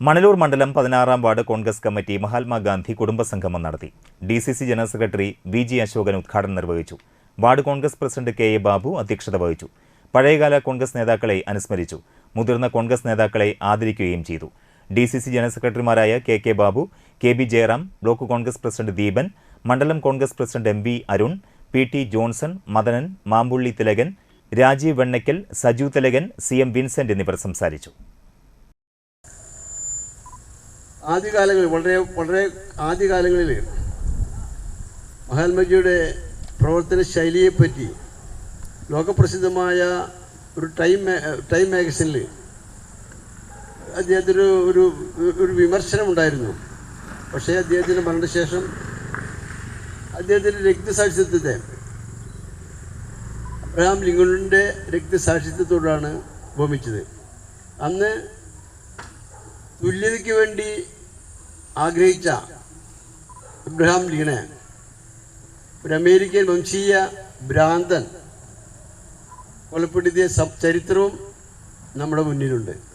മണലൂർ മണ്ഡലം പതിനാറാം ward Congress committee Mahatma Gandhi കുടുംബസംഗമം നടത്തി. D C C general secretary V G Ashokan ഉദ്ഘാടനം നിർവഹിച്ചു. Ward Congress president K A Babu അധ്യക്ഷത വഹിച്ചു. പഴയകാല കോൺഗ്രസ് നേതാക്കളെ അനുസ്മരിച്ചു. മുതിർന്ന കോൺഗ്രസ് നേതാക്കളെ ആദരിക്കുകയും ചെയ്തു. ഡി സി സി ജനറൽ സെക്രട്ടറിമാരായ K K Babu K B Jayaram block Congress president Deepan മണ്ഡലം Congress president M V Arun P T Johnson Madanan Mampully Thilakan Rajeev Vennakkal Saju Thilakan C M Vincent എന്നിവർ സംസാരിച്ചു. ആദ്യകാലങ്ങളിൽ വളരെ വളരെ ആദ്യകാലങ്ങളിൽ മഹാത്മജിയുടെ പ്രവർത്തന ശൈലിയെപ്പറ്റി ലോകപ്രസിദ്ധമായ ഒരു ടൈം ടൈം മാഗസിനിൽ അദ്ദേഹത്തിന് ഒരു ഒരു വിമർശനം ഉണ്ടായിരുന്നു പക്ഷേ അദ്ദേഹത്തിന്റെ മരണശേഷം അദ്ദേഹത്തിന്റെ രക്തസാക്ഷിത്വത്തെ അബ്രഹാം ലിങ്കണിന്റെ രക്തസാക്ഷിത്വത്തോടാണ് ഉപമിച്ചത്. അന്ന് തുല്യതയ്ക്ക് വേണ്ടി ആഗ്രഹിച്ച അബ്രഹാം ലീണെ. ഒരു അമേരിക്കൻ വംശീയ ഭ്രാന്തൻ കൊലപ്പെടുത്തിയ ചരിത്രവും നമ്മുടെ മുന്നിലുണ്ട്.